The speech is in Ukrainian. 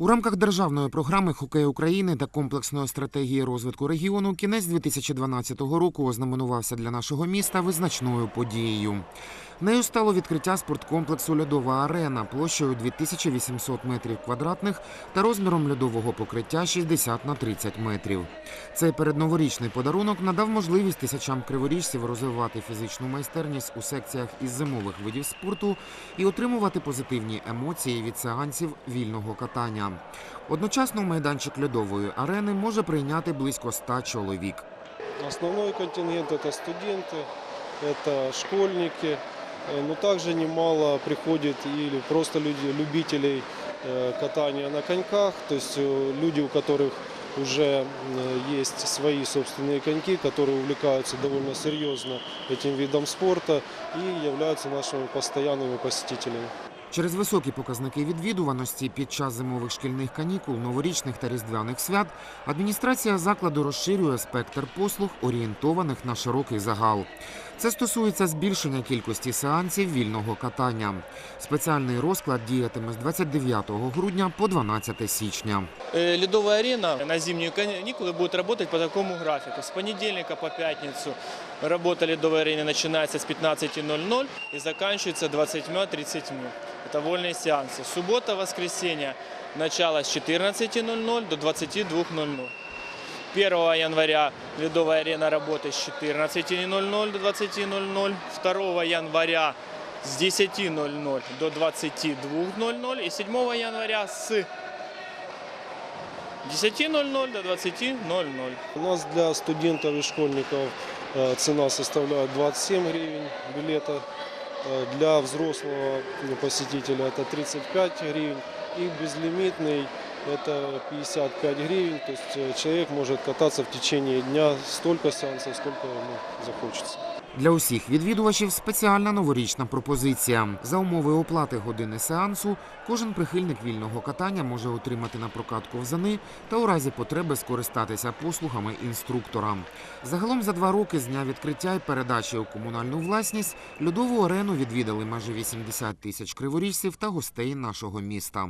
У рамках державної програми Хокей України та комплексної стратегії розвитку регіону кінець 2012 року ознаменувався для нашого міста визначною подією. Нею стало відкриття спорткомплексу Льодова арена площею 2800 метрів квадратних та розміром льодового покриття 60 на 30 метрів. Цей передноворічний подарунок надав можливість тисячам криворіжців розвивати фізичну майстерність у секціях із зимових видів спорту і отримувати позитивні емоції від сеансів вільного катання. Одночасно майданчик льодової арени може прийняти близько ста чоловік. Основной контингент это студенты, это школьники, э, но также немало приходит или просто люди, любителей э, катания на коньках, то есть э, люди, у которых уже э, есть свои собственные коньки, которые увлекаются довольно серьезно этим видом спорта и являются нашими постоянными посетителями. Через високі показники відвідуваності під час зимових шкільних канікул, новорічних та різдвяних свят адміністрація закладу розширює спектр послуг, орієнтованих на широкий загал. Це стосується збільшення кількості сеансів вільного катання. Спеціальний розклад діятиме з 29 грудня по 12 січня. Э, Ледовая арена на зимние каникулы будет работать по такому графику. С понедельника по пятницу работа ледовой арены начинается с 15.00 и заканчивается 20.30. Это вольные сеансы. Суббота, воскресенье, начало с 14.00 до 22.00. 1 января ледовая арена работает с 14.00 до 20.00. 2 января с 10.00 до 22.00. И 7 января с 10.00 до 20.00. У нас для студентов и школьников э, цена составляет 27 гривен билета. Э, Для взрослого ну, посетителя это 35 гривен. И безлимитный это 55 гривен. То есть э, человек может кататься в течение дня столько сеансов, сколько ему захочется. Для усіх відвідувачів спеціальна новорічна пропозиція. За умови оплати години сеансу кожен прихильник вільного катання може отримати на прокат ковзани та у разі потреби скористатися послугами інструктора. Загалом за два роки з дня відкриття і передачі у комунальну власність льодову арену відвідали майже 80 тисяч криворіжців та гостей нашого міста.